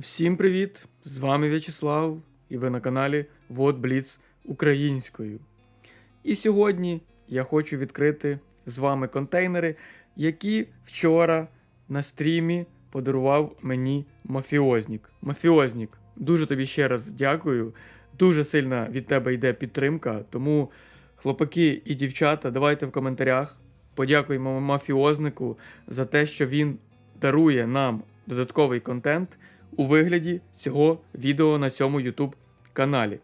Всім привіт! З вами В'ячеслав, і ви на каналі Вот Бліц українською. І сьогодні я хочу відкрити з вами контейнери, які вчора на стрімі подарував мені мафіознік. Мафіознік, дуже тобі ще раз дякую. Дуже сильна від тебе йде підтримка. Тому, хлопаки і дівчата, давайте в коментарях. Подякуємо мафіознику за те, що він дарує нам додатковий контент у вигляді цього відео на цьому YouTube каналі.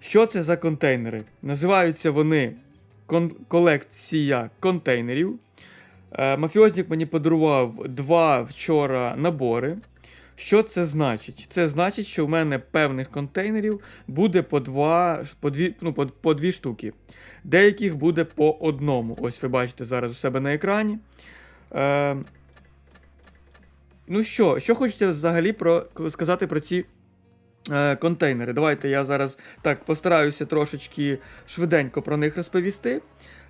Що це за контейнери? Називаються вони кон- колекція контейнерів. Е, Мафіознік мені подарував два вчора набори. Що це значить? Це значить, що в мене певних контейнерів буде по, два, по, дві, ну, по, по дві штуки. Деяких буде по одному. Ось ви бачите зараз у себе на екрані. Е, Ну що, що хочеться взагалі про, сказати про ці е, контейнери? Давайте я зараз так постараюся трошечки швиденько про них розповісти.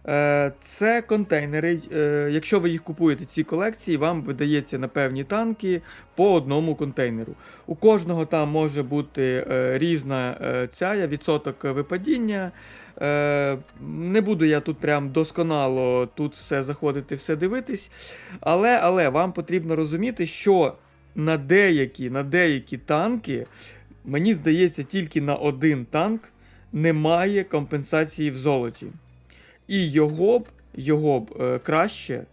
Е, це контейнери. Е, якщо ви їх купуєте ці колекції, вам видається на певні танки по одному контейнеру. У кожного там може бути е, різна ця відсоток випадіння. Не буду я тут прям досконало тут все заходити, все дивитись. Але, але вам потрібно розуміти, що на деякі, на деякі танки, мені здається, тільки на один танк немає компенсації в золоті. І його б, його б е, краще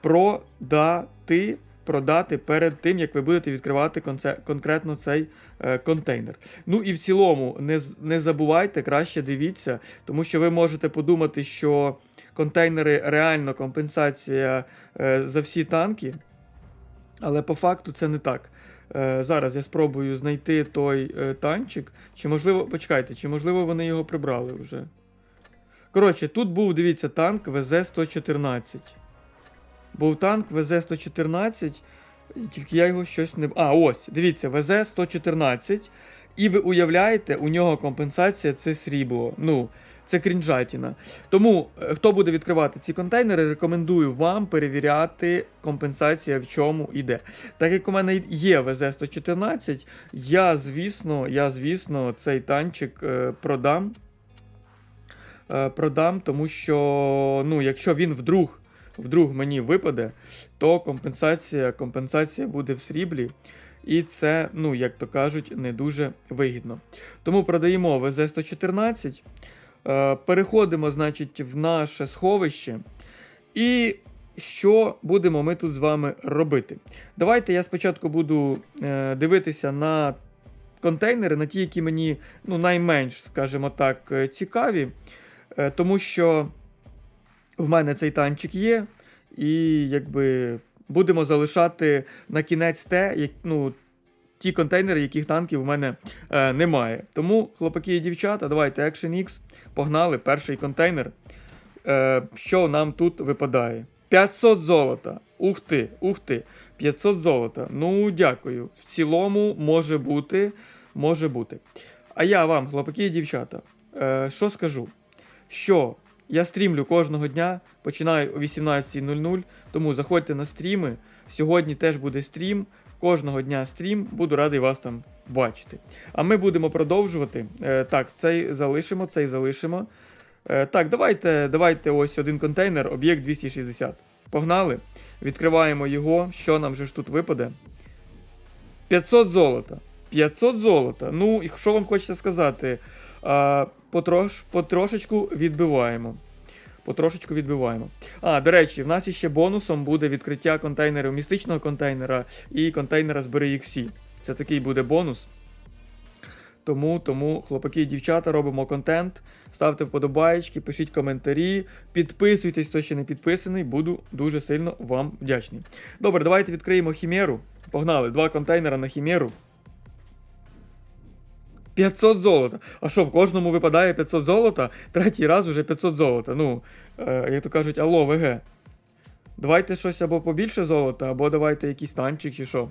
продати, продати перед тим, як ви будете відкривати конкретно цей е, контейнер. Ну і в цілому, не, не забувайте, краще дивіться, тому що ви можете подумати, що контейнери реально компенсація е, за всі танки, але по факту це не так. Е, зараз я спробую знайти той е, танчик. Чи можливо, почекайте, чи можливо вони його прибрали вже? Коротше, тут був, дивіться, танк ВЗ-114. Був танк ВЗ-114, тільки я його щось не. А, ось, дивіться, ВЗ-114. І ви уявляєте, у нього компенсація це срібло. Ну, це крінжатіна. Тому, е, хто буде відкривати ці контейнери, рекомендую вам перевіряти компенсація в чому іде. Так як у мене є ВЗ-114, я, звісно, я, звісно, цей танчик е, продам. Е, продам, тому що, ну, якщо він вдруг, вдруг мені випаде, то компенсація, компенсація буде в сріблі. І це, ну, як то кажуть, не дуже вигідно. Тому продаємо ВЗ-114. Е, переходимо, значить, в наше сховище. І що будемо ми тут з вами робити? Давайте я спочатку буду е, дивитися на контейнери, на ті, які мені ну, найменш, скажімо так, цікаві. Е, тому що в мене цей танчик є, і якби будемо залишати на кінець те, як, ну, ті контейнери, яких танків в мене е, немає. Тому, хлопаки і дівчата, давайте Action X, погнали, перший контейнер. Е, що нам тут випадає? 500 золота. Ух ти, ух ти. 500 золота. Ну, дякую. В цілому може бути. Може бути. А я вам, хлопаки і дівчата, е, що скажу? Що я стрімлю кожного дня, починаю о 18.00, тому заходьте на стріми. Сьогодні теж буде стрім. Кожного дня стрім, буду радий вас там бачити. А ми будемо продовжувати. Е, так, цей залишимо, цей залишимо. Е, так, давайте, давайте ось один контейнер, об'єкт 260. Погнали. Відкриваємо його. Що нам же ж тут випаде? 500 золота. 500 золота. Ну, і що вам хочеться сказати? Потрош, потрошечку відбиваємо. Потрошечку відбиваємо. А, до речі, в нас іще бонусом буде відкриття контейнерів містичного контейнера і контейнера збери XC. Це такий буде бонус. Тому, тому, хлопаки і дівчата, робимо контент. Ставте вподобаєчки, пишіть коментарі, підписуйтесь, хто ще не підписаний, буду дуже сильно вам вдячний. Добре, давайте відкриємо хімеру. Погнали, два контейнера на хімеру. 500 золота. А що, в кожному випадає 500 золота? Третій раз уже 500 золота. Ну, е, як то кажуть, алло, ВГ. Давайте щось або побільше золота, або давайте якийсь танчик чи що.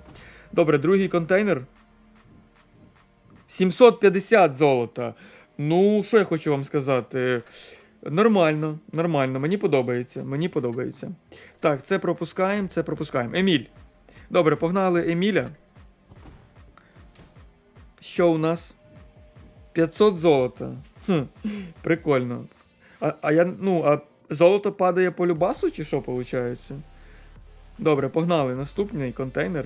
Добре, другий контейнер. 750 золота. Ну, що я хочу вам сказати? Нормально, нормально, мені подобається. Мені подобається. Так, це пропускаємо, це пропускаємо. Еміль. Добре, погнали Еміля. Що у нас? 500 золота. Хм, прикольно. А, а я, ну, а золото падає по любасу, чи що виходить? Добре, погнали. Наступний контейнер.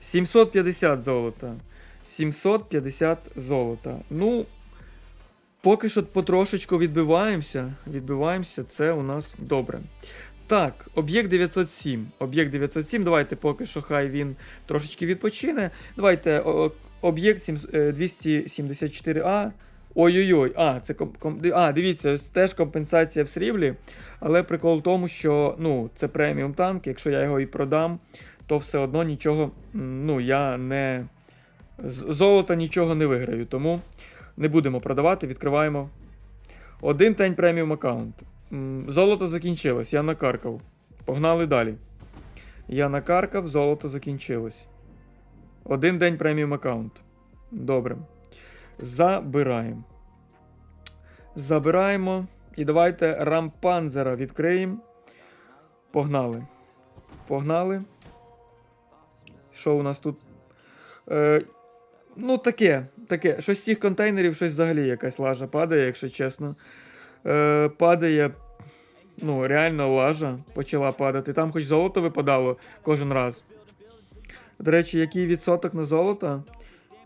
750 золота. 750 золота. Ну, поки що потрошечку відбиваємося. Відбиваємося, це у нас добре. Так, об'єкт 907. Об'єкт 907. Давайте поки що хай він трошечки відпочине. Давайте об'єкт е, 274А. Ой-ой-ой, а, це ком, ком, а, дивіться, теж компенсація в сріблі. Але прикол в тому, що ну, це преміум танк, якщо я його і продам, то все одно нічого, ну, я не. З золота нічого не виграю, тому не будемо продавати, відкриваємо. Один день преміум аккаунт. Золото закінчилось, я накаркав. Погнали далі. Я накаркав, золото закінчилось. Один день преміум аккаунт. Добре. Забираємо. Забираємо. І давайте рампанзера відкриємо. Погнали. Погнали. Що у нас тут? Е, ну, таке. таке. Щось з цих контейнерів, щось взагалі якась лажа падає, якщо чесно. Е, падає. Ну, реально лажа почала падати. Там хоч золото випадало кожен раз. До речі, який відсоток на золото?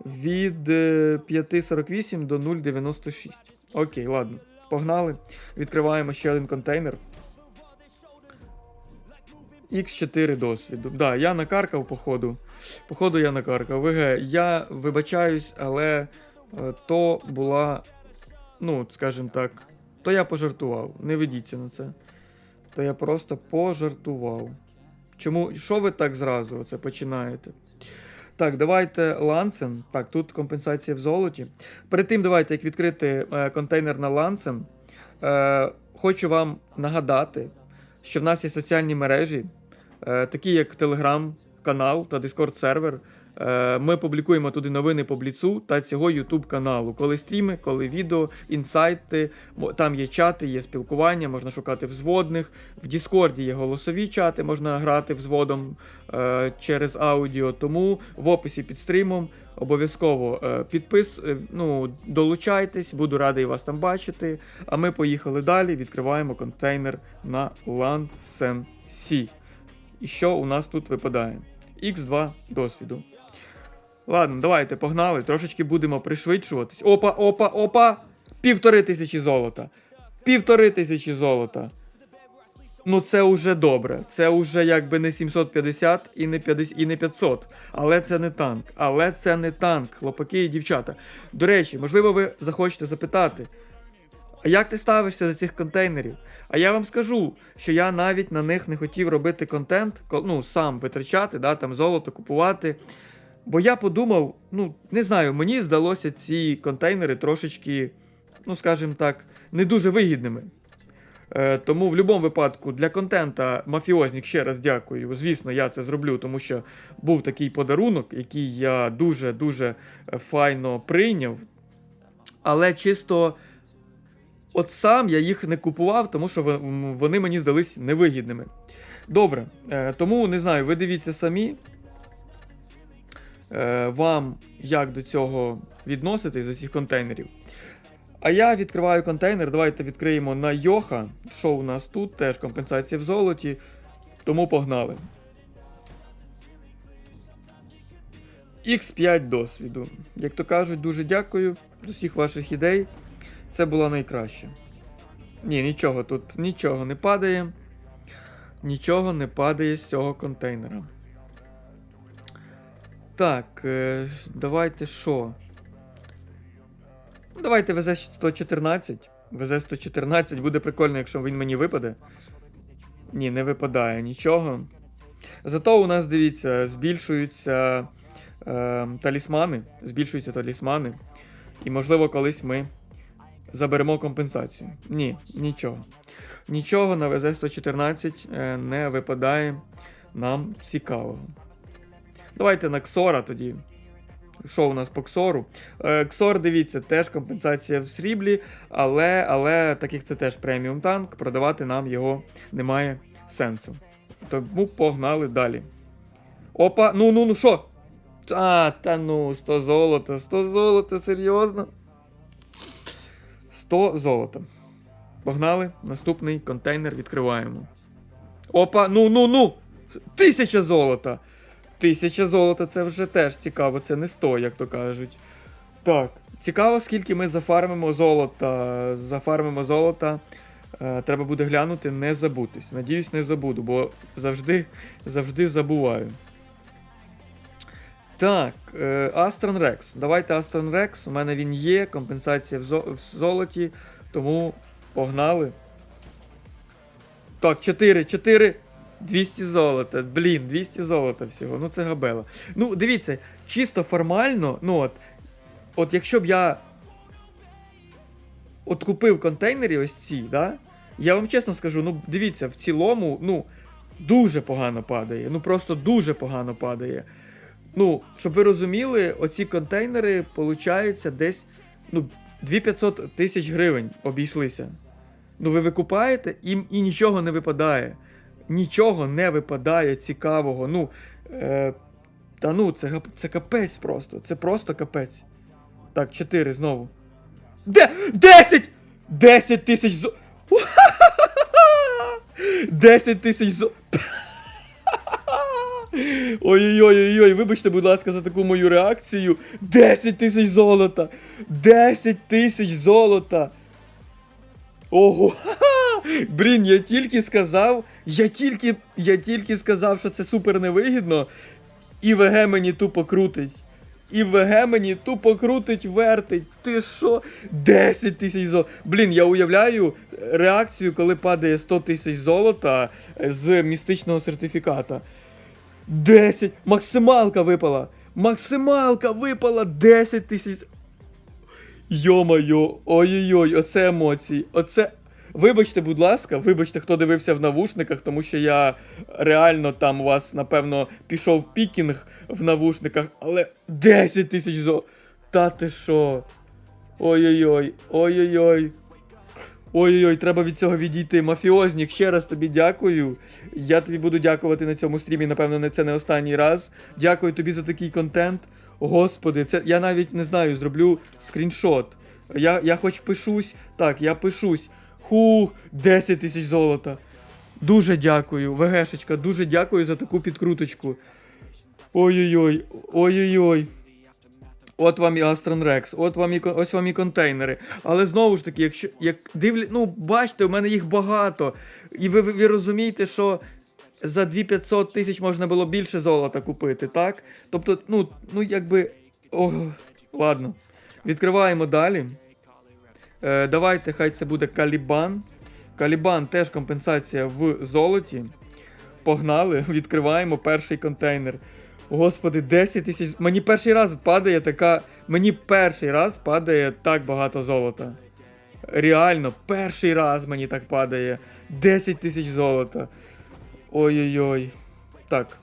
Від е, 5,48 до 0,96. Окей, ладно. Погнали. Відкриваємо ще один контейнер. X4 досвіду. Да, я накаркав, походу. Походу, я накаркав. ВГ, я вибачаюсь, але е, то була, ну, скажімо так, то я пожартував. Не ведіться на це. То я просто пожартував. Чому? Що ви так зразу це починаєте? Так, давайте лансен. Так, тут компенсація в золоті. Перед тим, давайте, як відкрити е, контейнер на лансен, е, хочу вам нагадати, що в нас є соціальні мережі, е, такі як Telegram канал та Discord сервер. Е, Ми публікуємо туди новини по бліцу та цього YouTube каналу. Коли стріми, коли відео, інсайти. Там є чати, є спілкування, можна шукати взводних. В Діскорді є голосові чати, можна грати взводом е, через аудіо. Тому в описі під стрімом обов'язково е, підпис, ну, долучайтесь, буду радий вас там бачити. А ми поїхали далі, відкриваємо контейнер на LAN-SEN-C. І що у нас тут випадає? X2 досвіду. Ладно, давайте погнали. Трошечки будемо пришвидшуватись. Опа, опа, опа! Півтори тисячі золота. Півтори тисячі золота. Ну, це уже добре. Це уже якби не 750 і не 50, і не 500. Але це не танк. Але це не танк, хлопаки і дівчата. До речі, можливо, ви захочете запитати. А як ти ставишся до цих контейнерів? А я вам скажу, що я навіть на них не хотів робити контент, ко- ну, сам витрачати, да, там золото купувати. Бо я подумав, ну, не знаю, мені здалося ці контейнери трошечки, ну, скажімо так, не дуже вигідними. Е, тому в будь-якому випадку для контента Мафіознік ще раз дякую. Звісно, я це зроблю, тому що був такий подарунок, який я дуже-дуже е, файно прийняв. Але чисто от сам я їх не купував, тому що вони мені здались невигідними. Добре, е, тому не знаю, ви дивіться самі. Е, вам як до цього відноситись до цих контейнерів. А я відкриваю контейнер. Давайте відкриємо на Йоха. Що у нас тут? Теж компенсація в золоті. Тому погнали. X5 досвіду. Як то кажуть, дуже дякую з усіх ваших ідей. Це була найкраще. Ні, нічого тут, нічого не падає. Нічого не падає з цього контейнера. Так, е, давайте що? Ну, Давайте ВЗ-114. ВЗ-114 буде прикольно, якщо він мені випаде. Ні, не випадає нічого. Зато у нас, дивіться, збільшуються е, талісмани. Збільшуються талісмани. І, можливо, колись ми заберемо компенсацію. Ні, нічого. Нічого на ВЗ-114 е, не випадає нам цікавого. Давайте на Ксора тоді. Що у нас по Ксору? Е, Ксор, дивіться, теж компенсація в сріблі, але, але так як це теж преміум танк, продавати нам його немає сенсу. Тому погнали далі. Опа, ну ну ну що? А, та ну, 100 золота, 100 золота, серйозно. 100 золота. Погнали. Наступний контейнер відкриваємо. Опа, ну, ну, ну! Тисяча золота! Тисяча золота це вже теж цікаво, це не 100, як то кажуть. Так, цікаво, скільки ми зафармимо золота. Зафармимо золота. Е, треба буде глянути, не забутись. Надіюсь, не забуду, бо завжди, завжди забуваю. Так, е, Aston Rex. Давайте Aston Rex. У мене він є, компенсація в золоті, тому погнали. Так, 4, 4. 200 золота. Блін, 200 золота всього. Ну це габела. Ну, дивіться, чисто формально, ну от. От якщо б я. От купив контейнери ось ці, да? Я вам чесно скажу, ну дивіться, в цілому, ну, дуже погано падає. Ну просто дуже погано падає. Ну, щоб ви розуміли, оці контейнери, получаються десь ну, 2500 тисяч гривень обійшлися. Ну, ви викупаєте і, і нічого не випадає. Нічого не випадає цікавого. Ну, е, та ну, це, це капець просто. Це просто капець. Так, 4 знову. Де? 10! 10 тисяч зо. 10 тисяч зо. Ой-ой-ой, вибачте, будь ласка, за таку мою реакцію. 10 тисяч золота! 10 тисяч золота! Ого! Блін, я тільки сказав, я тільки, я тільки сказав, що це супер невигідно, і ВГ мені тупо крутить. І ВГ мені тупо крутить, вертить. Ти що? 10 тисяч золота. Блін, я уявляю реакцію, коли падає 100 тисяч золота з містичного сертифіката. 10. Максималка випала. Максималка випала 10 тисяч. Йо-майо, ой-ой-ой, оце емоції. Оце. Вибачте, будь ласка, вибачте, хто дивився в навушниках, тому що я реально там у вас, напевно, пішов пікінг в навушниках, але 10 тисяч зо. Та ти що? Ой-ой-ой, ой-ой-ой. Ой-ой-ой, треба від цього відійти. Мафіознік, ще раз тобі дякую. Я тобі буду дякувати на цьому стрімі, напевно, це не останній раз. Дякую тобі за такий контент. Господи, це я навіть не знаю, зроблю скріншот. Я, я хоч пишусь. Так, я пишусь. Хух, 10 тисяч золота. Дуже дякую, ВГшечка, дуже дякую за таку підкруточку. Ой-ой-ой, ой-ой-ой. От вам і Aston Rex, от вам і ось вам і контейнери. Але знову ж таки, якщо як дивлі, ну бачите, у мене їх багато. І ви, ви, ви розумієте, що за 2500 тисяч можна було більше золота купити, так? Тобто, ну, ну якби. О, ладно. Відкриваємо далі. Е, давайте, хай це буде Калібан. Калібан теж компенсація в золоті. Погнали, відкриваємо перший контейнер. Господи, 10 тисяч. Мені перший раз падає така. Мені перший раз падає так багато золота. Реально, перший раз мені так падає. 10 тисяч золота. Ой-ой-ой. Так.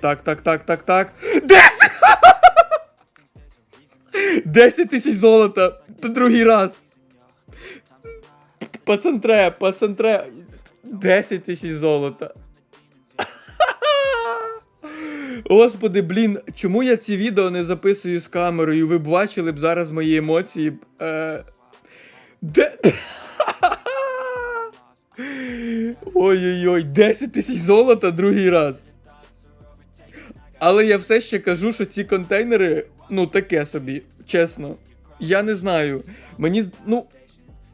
Так, так, так, так, так. 10! 10 тисяч золота. Це другий раз. Пацантре, пацантре. 10 тисяч золота. Господи, блін, чому я ці відео не записую з камерою? Ви б бачили б зараз мої емоції. Е... Де... Ой-ой-ой, 10 тисяч золота другий раз. Але я все ще кажу, що ці контейнери, ну, таке собі, чесно. Я не знаю. Мені, ну,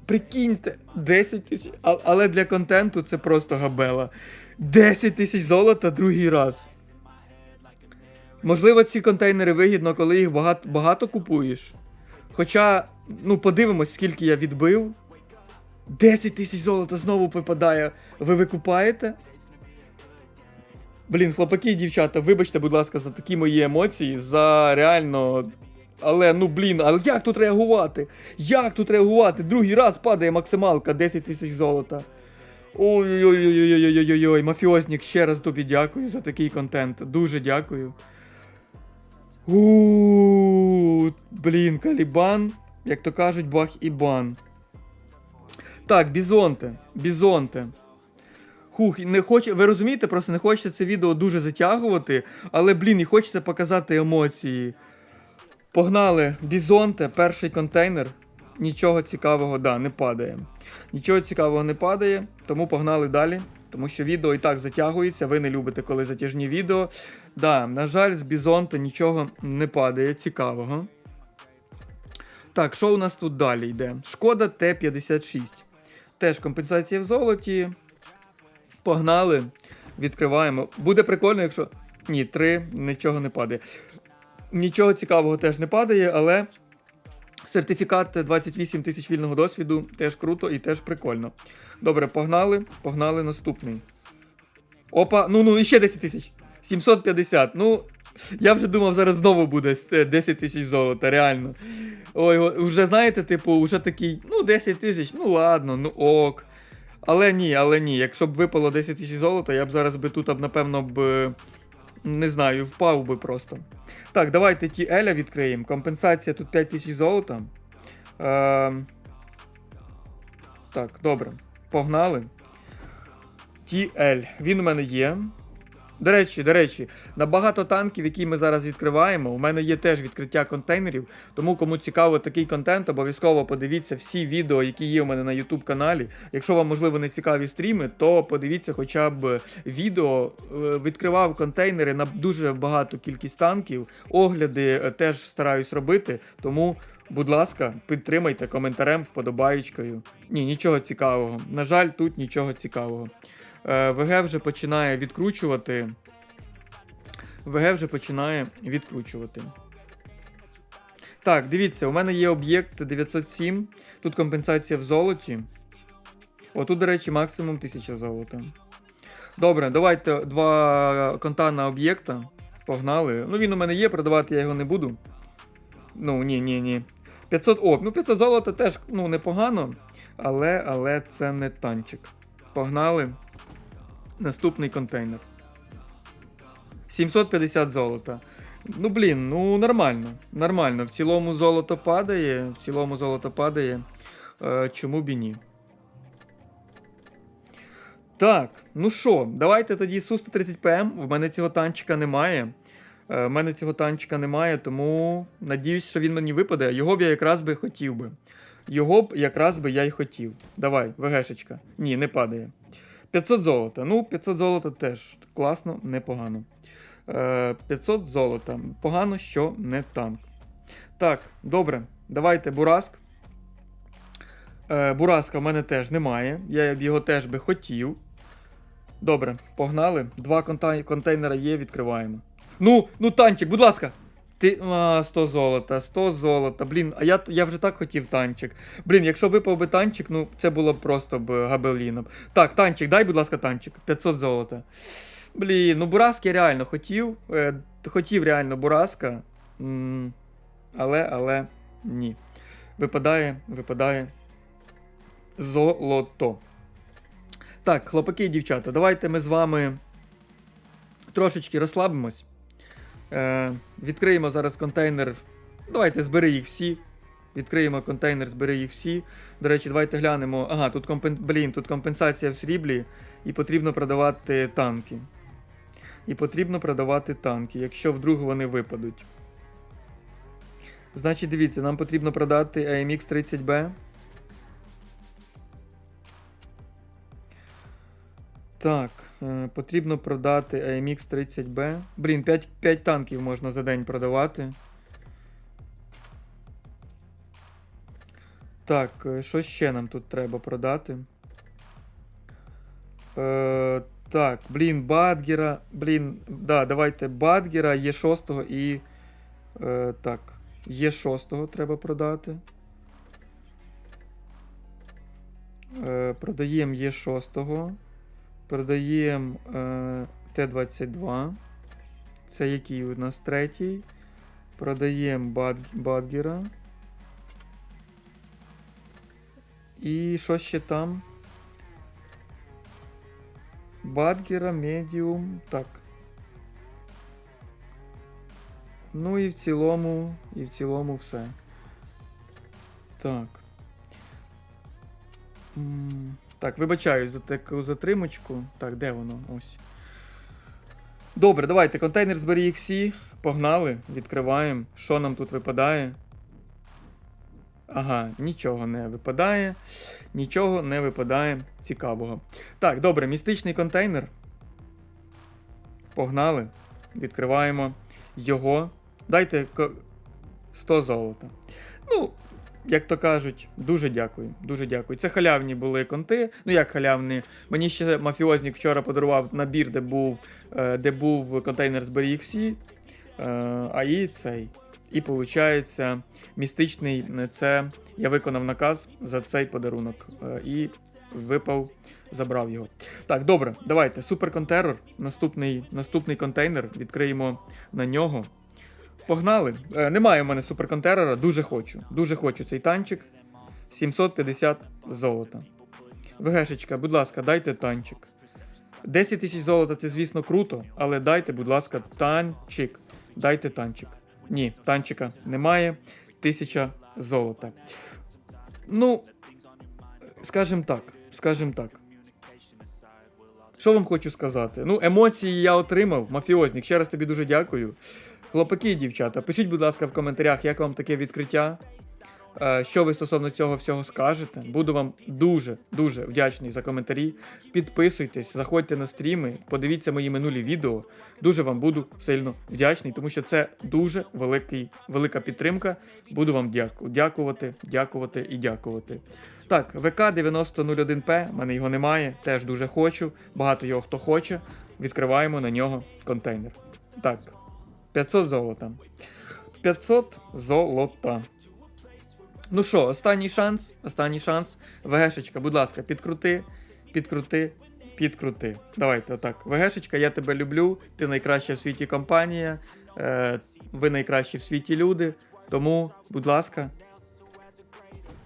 прикиньте, 10 тисяч. Але для контенту це просто габела. 10 тисяч золота другий раз. Можливо, ці контейнери вигідно, коли їх багато, багато купуєш. Хоча, ну, подивимось, скільки я відбив. 10 тисяч золота знову випадає. Ви викупаєте? Блін, хлопаки і дівчата, вибачте, будь ласка, за такі мої емоції, за реально. Але ну блін, але як тут реагувати? Як тут реагувати? Другий раз падає максималка 10 тисяч золота. Ой-ой-ой-ой-ой-ой-ой, мафіознік, ще раз тобі дякую за такий контент. Дуже дякую. Блін, Калібан, як то кажуть, бах і бан. Так, бізонте, бізонте. Хух, не хоче, ви розумієте, просто не хочеться це відео дуже затягувати, але, блін, і хочеться показати емоції. Погнали, Бізонте, перший контейнер. Нічого цікавого, да, не падає. Нічого цікавого не падає, тому погнали далі. Тому що відео і так затягується, ви не любите, коли затяжні відео. Да, на жаль, з Бізонта нічого не падає цікавого. Так, що у нас тут далі йде? Шкода Т-56. Теж компенсація в золоті. Погнали. Відкриваємо. Буде прикольно, якщо. Ні, 3, нічого не падає. Нічого цікавого теж не падає, але сертифікат 28 тисяч вільного досвіду теж круто і теж прикольно. Добре, погнали. Погнали наступний. Опа, ну ну ще 10 тисяч. 750. Ну, я вже думав, зараз знову буде е, 10 тисяч золота, реально. Ой, вже знаєте, типу, вже такий, ну 10 тисяч, ну ладно, ну ок. Але ні, але ні. Якщо б випало 10 тисяч золота, я б зараз би тут, напевно, б. Не знаю, впав би просто. Так, давайте ті Еля відкриємо. Компенсація тут 5000 золота. Е, так, добре. Погнали. Ті Ель. Він у мене є. До речі, до речі, на багато танків, які ми зараз відкриваємо, у мене є теж відкриття контейнерів. Тому кому цікаво такий контент, обов'язково подивіться всі відео, які є у мене на YouTube каналі. Якщо вам можливо не цікаві стріми, то подивіться хоча б відео. Е, Відкривав контейнери на дуже багато кількість танків. Огляди е, теж стараюсь робити. Тому, будь ласка, підтримайте коментарем, вподобаєчкою. Ні, нічого цікавого. На жаль, тут нічого цікавого. Е, ВГ вже починає відкручувати. ВГ вже починає відкручувати. Так, дивіться, у мене є об'єкт 907. Тут компенсація в золоті. О, тут, до речі, максимум 1000 золота. Добре, давайте два конта на об'єкта. Погнали. Ну, він у мене є, продавати я його не буду. Ну, ні, ні, ні. 500. О, ну 500 золота теж ну, непогано. Але, але це не танчик. Погнали. Наступний контейнер. 750 золота. Ну, блін, ну нормально. Нормально. В цілому золото падає. В цілому золото падає. Е, чому б і ні? Так, ну що, давайте тоді Су-130ПМ. В мене цього танчика немає. Е, в мене цього танчика немає, тому надіюсь, що він мені випаде. Його б я якраз би хотів би. Його б якраз би я й хотів. Давай, ВГшечка. Ні, не падає. 500 золота. Ну, 500 золота теж класно, непогано. Е, 500 золота. Погано, що не танк. Так, добре. Давайте Бураск. Е, Бураска в мене теж немає. Я б його теж би хотів. Добре, погнали. Два контейнера є, відкриваємо. Ну, ну, танчик, будь ласка. Ти. А, 100 золота, 100 золота. Блін, а я, я вже так хотів танчик. Блін, якщо випав би танчик, ну це було б просто б габеліном. Так, танчик, дай, будь ласка, танчик. 500 золота. Блін, ну Бураски я реально хотів. Е, хотів реально Бураска. М, але, але ні. Випадає, випадає золото. Так, хлопаки і дівчата, давайте ми з вами трошечки розслабимось. Е, відкриємо зараз контейнер. Давайте збери їх всі. Відкриємо контейнер, збери їх всі. До речі, давайте глянемо. Ага, тут компен... Блін, тут компенсація в сріблі, і потрібно продавати танки. І потрібно продавати танки, якщо вдруг вони випадуть. Значить, дивіться, нам потрібно продати AMX 30B. Так, е, потрібно продати AMX 30B. Блін, 5, 5 танків можна за день продавати. Так, е, що ще нам тут треба продати? Е, так, блін, Бадгера. Блін, да, давайте Бадгера, є 6 і. Е, так, є 6 треба продати. Е, продаємо є 6 Продаємо е, Т-22. Це який у нас третій. Продаємо Бад, Бадгера. І що ще там? Бадгера, медіум. Так. Ну і в цілому, і в цілому все. Так. Так, вибачаюсь за таку затримочку. Так, де воно? Ось. Добре, давайте. Контейнер зберіг всі. Погнали, відкриваємо. Що нам тут випадає? Ага, нічого не випадає. Нічого не випадає цікавого. Так, добре, містичний контейнер. Погнали. Відкриваємо його. Дайте 100 золота. Ну, як то кажуть, дуже дякую. Дуже дякую. Це халявні були конти. Ну як халявні? Мені ще мафіознік вчора подарував набір, де був, е, де був контейнер з BRXC, е, а і цей. І виходить, містичний е, це я виконав наказ за цей подарунок. І випав, забрав його. Так, добре, давайте. Суперконтерор. Наступний, наступний контейнер. Відкриємо на нього. Погнали. Е, немає в мене суперконтерора, дуже хочу. Дуже хочу цей танчик. 750 золота. ВГшечка, будь ласка, дайте танчик. 10 тисяч золота це, звісно, круто, але дайте, будь ласка, танчик. Дайте танчик. Ні, танчика немає. Тисяча золота. Ну, скажем так, скажем так. Що вам хочу сказати? Ну, емоції я отримав. Мафіознік, ще раз тобі дуже дякую. Хлопаки і дівчата, пишіть, будь ласка, в коментарях, як вам таке відкриття. Е, Що ви стосовно цього всього скажете? Буду вам дуже дуже вдячний за коментарі. Підписуйтесь, заходьте на стріми, подивіться мої минулі відео. Дуже вам буду сильно вдячний, тому що це дуже великий, велика підтримка. Буду вам дяку, дякувати, дякувати і дякувати. Так, ВК 9001П, в мене його немає, теж дуже хочу. Багато його хто хоче. Відкриваємо на нього контейнер. Так, 500 золота. 500 золота. Ну що, останній шанс, останній шанс. ВГшечка, будь ласка, підкрути, підкрути, підкрути. Давайте отак. ВГшечка, я тебе люблю. Ти найкраща в світі компанія. Е, ви найкращі в світі люди. Тому, будь ласка.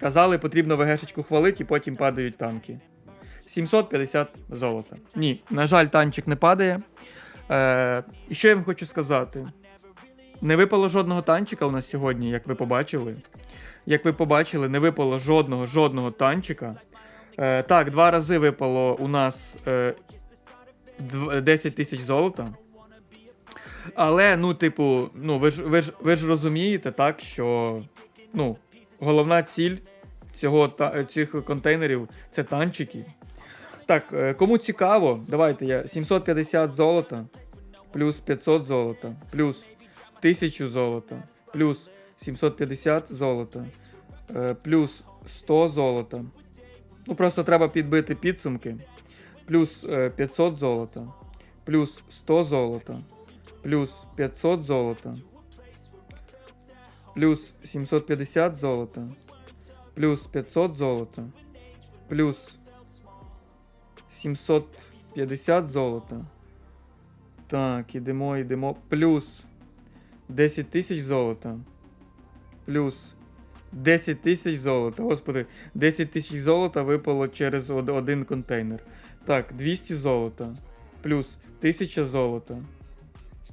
Казали, потрібно ВГшечку хвалити і потім падають танки. 750 золота. Ні, на жаль, танчик не падає. Е, і що я вам хочу сказати? Не випало жодного танчика у нас сьогодні, як ви побачили. Як ви побачили, не випало жодного жодного танчика. Е, так, два рази випало у нас е, 10 тисяч золота. Але, ну, типу, ну, ви ж, ви ж, ви ж розумієте, так, що ну, головна ціль цього, та, цих контейнерів це танчики. Так, е, кому цікаво, давайте я 750 золота, плюс 500 золота, плюс 1000 золота, плюс 750 золота, е, плюс 100 золота. Ну, просто треба підбити підсумки. Плюс е, 500 золота, плюс 100 золота, плюс 500 золота, плюс 750 золота, плюс 500 золота, плюс 750 золота. Так, ідемо, ідемо. Плюс 10 тисяч золота. Плюс 10 тисяч золота. Господи, 10 тисяч золота випало через один контейнер. Так, 200 золота. Плюс 1000 золота.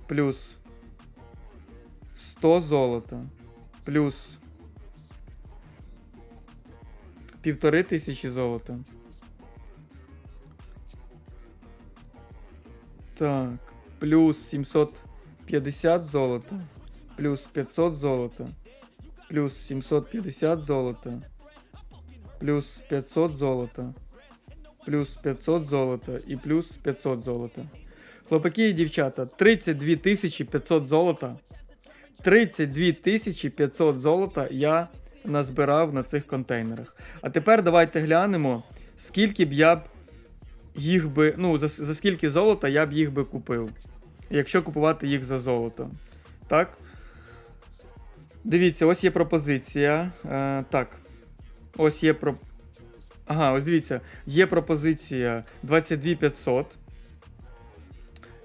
Плюс 100 золота. Плюс півтори тисячі золота. Так, плюс 750 золота, плюс 500 золота, плюс 750 золота, плюс 500 золота, плюс 500 золота і плюс 500 золота. Хлопаки і дівчата, 32 тисячі 500 золота. 32 тисячі 500 золота я назбирав на цих контейнерах. А тепер давайте глянемо, скільки б я б їх би. Ну, за, за скільки золота я б їх би купив. Якщо купувати їх за золото. Так. Дивіться, ось є пропозиція. Е, так. Ось є про. Ага, ось дивіться, є пропозиція 22500.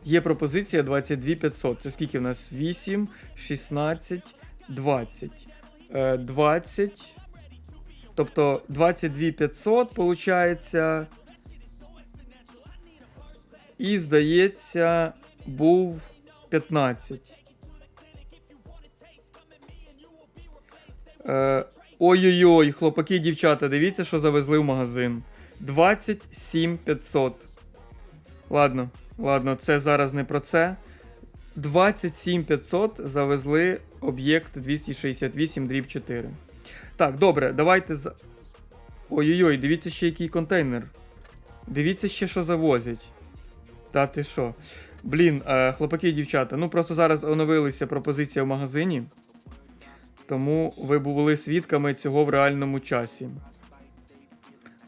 Є пропозиція 22500. Це скільки в нас? 8, 16, 20. Е, 20. Тобто 22500, виходить. І, здається, був 15. Е, Ой-ой-ой, хлопаки і дівчата, дивіться, що завезли в магазин. 27 500. Ладно, ладно, це зараз не про це. 27 500 завезли об'єкт 268 дріб 4. Так, добре, давайте за. Ой-ой-ой, дивіться ще який контейнер. Дивіться ще, що завозять. Та ти що? Блін, е, хлопаки і дівчата. Ну просто зараз оновилися пропозиція в магазині. Тому ви були свідками цього в реальному часі.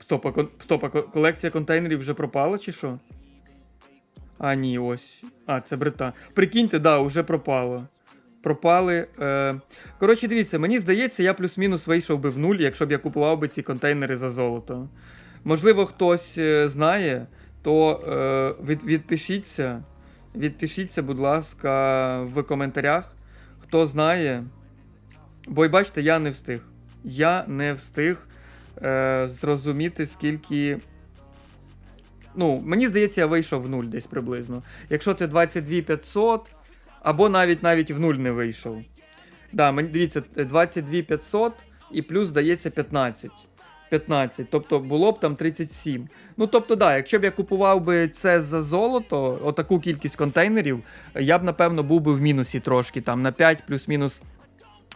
Стоп, а, кон- стоп, а колекція контейнерів вже пропала чи що? А, ні, ось. А, це брита. Прикиньте, да, вже пропало. Пропали. Е... Коротше, дивіться, мені здається, я плюс-мінус вийшов би в нуль, якщо б я купував би ці контейнери за золото. Можливо, хтось е, знає, то е, від, відпишіться. Відпишіться, будь ласка, в коментарях. Хто знає. Бо й бачите, я не встиг. Я не встиг е, зрозуміти, скільки. Ну, мені здається, я вийшов в нуль десь приблизно. Якщо це 22 500, або навіть навіть в нуль не вийшов. Да, мені дивіться, 22 500 і плюс здається 15. 15, тобто було б там 37. Ну тобто, да, якщо б я купував би це за золото, отаку кількість контейнерів, я б напевно був би в мінусі трошки, там на 5 плюс-мінус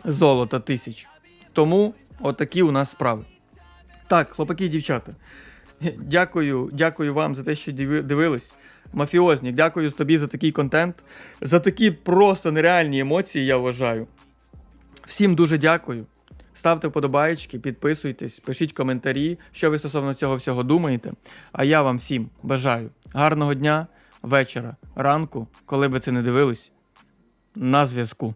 золота тисяч. Тому отакі у нас справи. Так, хлопаки і дівчата. Дякую, дякую вам за те, що дивились. Мафіознік, дякую тобі за такий контент, за такі просто нереальні емоції, я вважаю. Всім дуже дякую. Ставте вподобаєчки, підписуйтесь, пишіть коментарі, що ви стосовно цього всього думаєте. А я вам всім бажаю гарного дня, вечора, ранку, коли би це не дивились. На зв'язку.